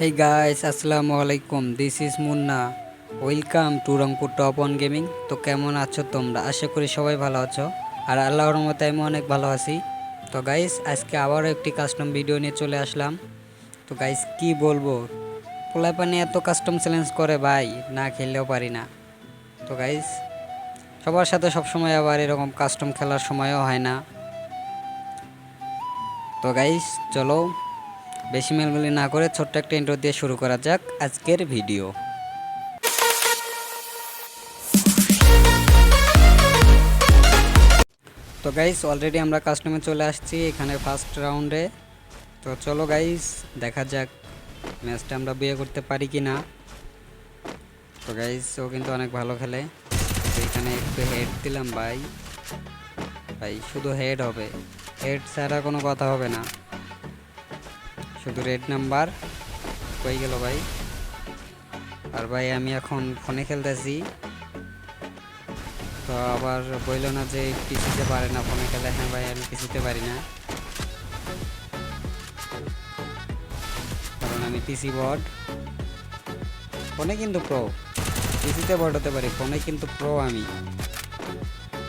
Hey guys, আসসালামু আলাইকুম this is Munna welcome to Rangpur top on gaming তো কেমন আছো তোমরা? আশা করি সবাই ভালো আছো। আর আল্লাহর মতো আমি অনেক ভালো আছি। তো গাইস আজকে আবারও একটি কাস্টম ভিডিও নিয়ে চলে আসলাম। তো গাইস কি বলব? পোলায় পানি এত কাস্টম চ্যালেঞ্জ করে ভাই না খেললেও পারি না। তো গাইস সবার সাথে সবসময় আবার এরকম কাস্টম খেলার সময়ও হয় না। তো গাইস চলো বেশি মেলগুলি না করে ছোট্ট একটা ইন্ট্রো দিয়ে শুরু করা যাক আজকের ভিডিও তো গাইস অলরেডি আমরা কাস্টমে চলে আসছি এখানে ফার্স্ট রাউন্ডে তো চলো গাইস দেখা যাক ম্যাচটা আমরা বিয়ে করতে পারি কি না তো গাইস ও কিন্তু অনেক ভালো খেলে। এখানে একটু হেড দিলাম ভাই। ভাই, শুধু হেড হবে। হেড ছাড়া কোনো কথা হবে না। শুধু রেড নাম্বার কই গেল ভাই? আর ভাই, আমি এখন ফোনে খেলতেছি। তো আবার বইল না যে পিসিতে পারে না ফোনে খেলে। হ্যাঁ ভাই, আমি পিসিতে পারি না। কারণ আমি পিসি বট ফোনে কিন্তু প্রো পিসিতে বট হতে পারি। ফোনে কিন্তু প্রো আমি।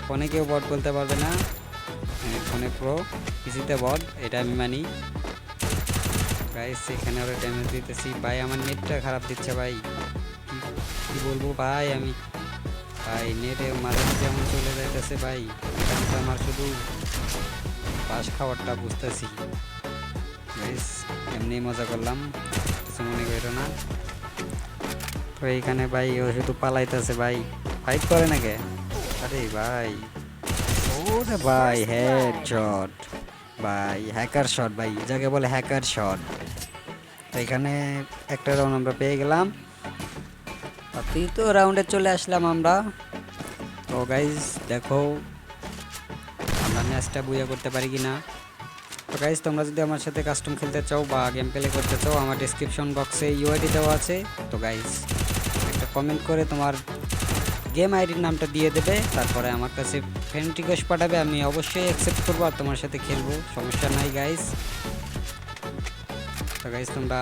ফোনে কেউ বট বলতে পারবে না। ফোনে প্রো পিসিতে বট এটা আমি মানি। গাইস এখানে ওরা ড্যামেজ দিতেছি। ভাই, আমার নেটটা খারাপ দিচ্ছে, ভাই। কি বলব, ভাই, আমি। ভাই নেটে মাঝে মাঝে এমন চলে যাইতেছে, ভাই আমার শুধু পাশ খাবারটা বুঝতেছি। গাইস এমনি মজা করলাম। কিছু মনে করো না। তো এইখানে ভাই, ও শুধু পালাইতেছে, ভাই। ফাইট করে নাকি? আরে, ভাই। ওরে, ভাই হেড শট ভাই হ্যাকার শট ভাই, যাকে বলে হ্যাকার শট তো এখানে একটা রাউন্ড আমরা পেয়ে গেলাম। তৃতীয় রাউন্ডে চলে আসলাম আমরা। তো গাইজ দেখো, আমরা ম্যাচটা বুয়া করতে পারি কি না তো গাইজ তোমরা যদি আমার সাথে কাস্টম খেলতে চাও বা গেম প্লে করতে চাও, আমার ডিসক্রিপশন বক্সে ইউআইডি দেওয়া আছে। তো গাইজ একটা কমেন্ট করে তোমার গেম আইডির নামটা দিয়ে দেবে। তারপরে আমার কাছে ফ্রেন্ড রিকোয়েস্ট পাঠাবে, আমি অবশ্যই অ্যাকসেপ্ট করব আর তোমার সাথে খেলব। সমস্যা নাই গাইজ তো গাইজ তোমরা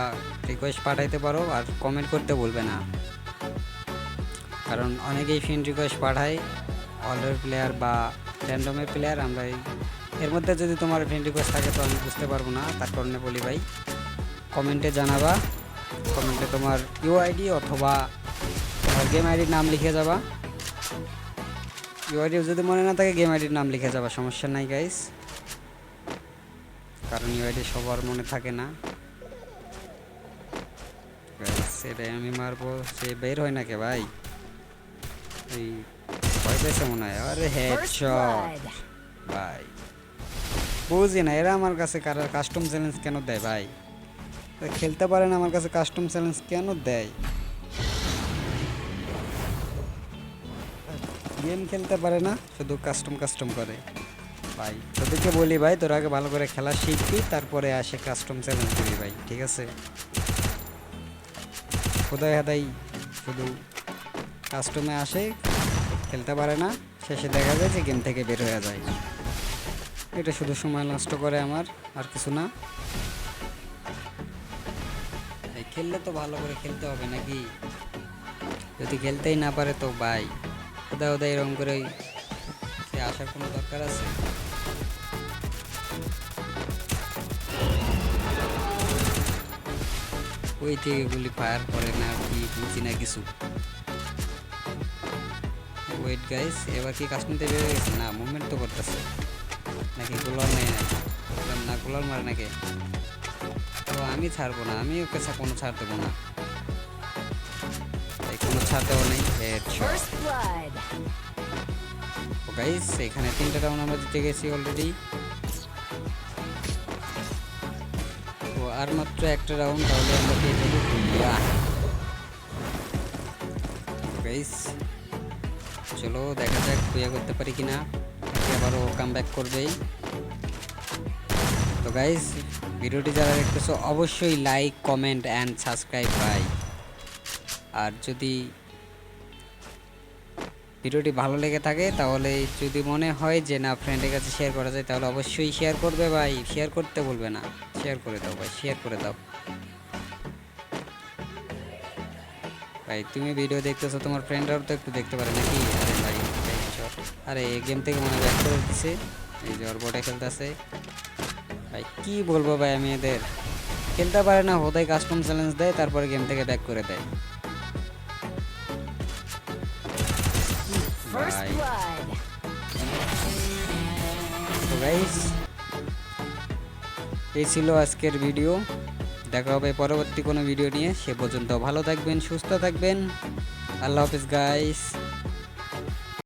রিকোয়েস্ট পাঠাইতে পারো আর কমেন্ট করতে বলবে না। কারণ অনেকেই ফ্রেন্ড রিকোয়েস্ট পাঠায় অলরেড প্লেয়ার বা র্যান্ডমের প্লেয়ার আমরা এর মধ্যে যদি তোমার ফ্রেন্ড রিকোয়েস্ট থাকে তো আমি বুঝতে পারব না, তার কারণে বলি ভাই কমেন্টে জানাবা কমেন্টে তোমার ইউ ইউআইডি অথবা তোমার গেম আইডির নাম লিখে যাবা। ইউ ইউআইডি যদি মনে না থাকে গেম আইডির নাম লিখে যাবা, সমস্যা নাই গাইস কারণ ইউ ইউআইডি সবার মনে থাকে না। সেটাই আমি মারবো, সে বের হয় নাকি ভাই? এই ভয় পেয়েছে মনে হয়, আরে হেড First শট blood. ভাই, বুঝি না, এরা আমার কাছে কাস্টম চ্যালেঞ্জ কেন দেয় ভাই? খেলতে পারে না, আমার কাছে কাস্টম চ্যালেঞ্জ কেন দেয়? গেম খেলতে পারে না, শুধু কাস্টম কাস্টম করে। ভাই, তোদেরকে বলি ভাই, তোরা আগে ভালো করে খেলা শিখবি, তারপরে আসে কাস্টম চ্যালেঞ্জ দিবি ভাই, ঠিক আছে? খোদাই হাদাই শুধু কাস্টমে আসে, খেলতে পারে না, শেষে দেখা যায় যে গেম থেকে বের হয়ে যায়। এটা শুধু সময় নষ্ট করে আমার, আর কিছু না। খেললে তো ভালো করে খেলতে হবে নাকি? যদি খেলতেই না পারে তো বাই কোথাও কোথাও এরকম করে আসার কোনো দরকার আছে? ওই থেকে গুলি ফায়ার করে না কি বুঝি না কিছু। ওয়েট গাইস এবার কি কাশ্মীর বের হয়ে গেছে? না মুভমেন্ট তো করতেছে। নাকি গোলার নেই নাকি? না গোলার মারে নাকি? তো আমি ছাড়বো না আমি ওকে কোনো ছাড় দেবো না। কোনো ছাড় দেবো নেই। গাইস এখানে তিনটা রাউন্ড আমরা জিতে গেছি অলরেডি আর মাত্র একটা রাউন্ড তাহলে আমরা পেয়ে যাব গাইস চলো, দেখা যাক ইয়ে করতে পারি কিনা। আবারও কাম ব্যাক করবেই। তো গাইস ভিডিওটি যারা দেখতেছো, অবশ্যই লাইক কমেন্ট অ্যান্ড সাবস্ক্রাইব ভাই। আর যদি ভিডিওটি ভালো লেগে থাকে তাহলে যদি মনে হয় যে না ফ্রেন্ডের কাছে শেয়ার করা যায়, তাহলে অবশ্যই শেয়ার করবে ভাই। শেয়ার করতে বলবে না। শেয়ার করে দাও ভাই শেয়ার করে দাও। ভাই, তুমি ভিডিও দেখতেছো, তোমার ফ্রেন্ডরাও তো একটু দেখতে পারে নাকি? ভাই আরে, এই গেম থেকে মনে ব্যাক করে দিচ্ছে এই যে ওর বটে খেলতেছে। ভাই, কি বলব ভাই আমি এদের? খেলতে পারে না হোদাই কাস্টম চ্যালেঞ্জ দেয়, তারপরে গেম থেকে ব্যাক করে দেয়। First blood. তো গাইস এই ছিল আজকের ভিডিও দেখা হবে পরবর্তী কোনো ভিডিও নিয়ে। সে পর্যন্ত ভালো থাকবেন সুস্থ থাকবেন। আল্লাহ হাফিজ গাইস